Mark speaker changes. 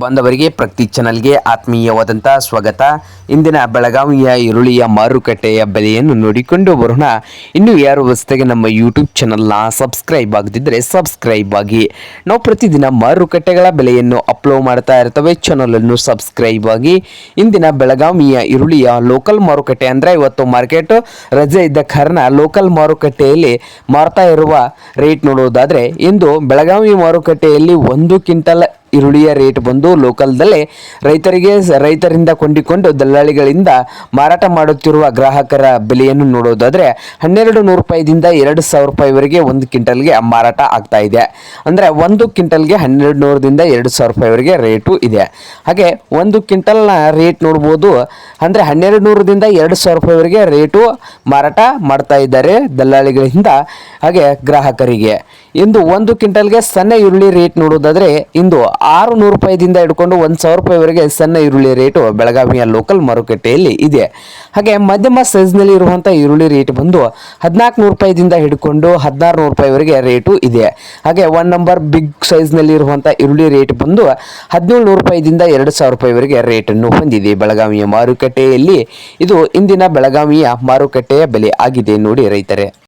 Speaker 1: ಬಾಂಧವರಿಗೆ ಪ್ರತಿ ಚಾನಲ್ಗೆ ಆತ್ಮೀಯವಾದಂಥ ಸ್ವಾಗತ. ಇಂದಿನ ಬೆಳಗಾವಿಯ ಈರುಳ್ಳಿಯ ಮಾರುಕಟ್ಟೆಯ ಬೆಲೆಯನ್ನು ನೋಡಿಕೊಂಡು ಬರೋಣ. ಇನ್ನು ಯಾರು ಹೊಸದಾಗಿ ನಮ್ಮ ಯೂಟ್ಯೂಬ್ ಚಾನಲ್ನ ಸಬ್ಸ್ಕ್ರೈಬ್ ಆಗದಿದ್ದರೆ ಸಬ್ಸ್ಕ್ರೈಬ್ ಆಗಿ. ನಾವು ಪ್ರತಿದಿನ ಮಾರುಕಟ್ಟೆಗಳ ಬೆಲೆಯನ್ನು ಅಪ್ಲೋಡ್ ಮಾಡ್ತಾ ಇರ್ತವೆ. ಚಾನಲನ್ನು ಸಬ್ಸ್ಕ್ರೈಬ್ ಆಗಿ. ಇಂದಿನ ಬೆಳಗಾವಿಯ ಈರುಳ್ಳಿಯ ಲೋಕಲ್ ಮಾರುಕಟ್ಟೆ ಅಂದರೆ ಇವತ್ತು ಮಾರ್ಕೆಟ್ ರಜೆ ಇದ್ದ ಕಾರಣ ಲೋಕಲ್ ಮಾರುಕಟ್ಟೆಯಲ್ಲಿ ಮಾರ್ತಾ ಇರುವ ರೇಟ್ ನೋಡೋದಾದರೆ ಇಂದು ಬೆಳಗಾವಿ ಮಾರುಕಟ್ಟೆಯಲ್ಲಿ ಒಂದು ಕ್ವಿಂಟಲ್ ಈರುಳ್ಳಿಯ ರೇಟ್ ಬಂದು ಲೋಕಲ್ದಲ್ಲೇ ರೈತರಿಗೆ ರೈತರಿಂದ ಕೊಂಡಿಕೊಂಡು ದಲ್ಲಾಳಿಗಳಿಂದ ಮಾರಾಟ ಮಾಡುತ್ತಿರುವ ಗ್ರಾಹಕರ ಬೆಲೆಯನ್ನು ನೋಡೋದಾದರೆ ಹನ್ನೆರಡು ನೂರು ರೂಪಾಯಿದಿಂದ ಎರಡು ಸಾವಿರ ರೂಪಾಯಿವರೆಗೆ ಒಂದು ಕ್ವಿಂಟಲ್ಗೆ ಮಾರಾಟ ಆಗ್ತಾ ಇದೆ. ಅಂದರೆ ಒಂದು ಕ್ವಿಂಟಲ್ಗೆ ಹನ್ನೆರಡು ನೂರದಿಂದ ಎರಡು ಸಾವಿರ ರೂಪಾಯಿವರೆಗೆ ರೇಟು ಇದೆ. ಹಾಗೆ ಒಂದು ಕ್ವಿಂಟಲ್ನ ರೇಟ್ ನೋಡ್ಬೋದು ಅಂದರೆ ಹನ್ನೆರಡು ನೂರರಿಂದ ಎರಡು ಸಾವಿರ ರೂಪಾಯಿವರೆಗೆ ರೇಟು ಮಾರಾಟ ಮಾಡ್ತಾ ಇದ್ದಾರೆ ದಲ್ಲಾಳಿಗಳಿಂದ, ಹಾಗೆ ಗ್ರಾಹಕರಿಗೆ. ಇಂದು ಒಂದು ಕ್ವಿಂಟಲ್ಗೆ ಸಣ್ಣ ಈರುಳ್ಳಿ ರೇಟ್ ನೋಡೋದಾದ್ರೆ ಇಂದು ಆರು ನೂರು ರೂಪಾಯಿದಿಂದ ಹಿಡ್ಕೊಂಡು ಒಂದು ಸಾವಿರ ರೂಪಾಯಿವರೆಗೆ ಸಣ್ಣ ಈರುಳ್ಳಿ ರೇಟು ಬೆಳಗಾವಿಯ ಲೋಕಲ್ ಮಾರುಕಟ್ಟೆಯಲ್ಲಿ ಇದೆ. ಹಾಗೆ ಮಧ್ಯಮ ಸೈಜ್ನಲ್ಲಿ ಇರುವಂಥ ಈರುಳ್ಳಿ ರೇಟ್ ಬಂದು ಹದಿನಾಲ್ಕು ನೂರು ರೂಪಾಯಿದಿಂದ ಹಿಡ್ಕೊಂಡು ಹದಿನಾರು ನೂರು ರೂಪಾಯಿವರೆಗೆ ರೇಟು ಇದೆ. ಹಾಗೆ ಒನ್ ನಂಬರ್ ಬಿಗ್ ಸೈಜ್ನಲ್ಲಿ ಇರುವಂಥ ಈರುಳ್ಳಿ ರೇಟ್ ಬಂದು ಹದಿನೇಳು ನೂರು ರೂಪಾಯಿದಿಂದ ಎರಡು ಸಾವಿರ ರೂಪಾಯಿವರೆಗೆ ರೇಟನ್ನು ಹೊಂದಿದೆ. ಬೆಳಗಾವಿಯ ಮಾರುಕಟ್ಟೆಯಲ್ಲಿ ಇದು ಇಂದಿನ ಬೆಳಗಾವಿಯ ಮಾರುಕಟ್ಟೆಯ ಬೆಲೆ ಆಗಿದೆ ನೋಡಿ ರೈತರೇ.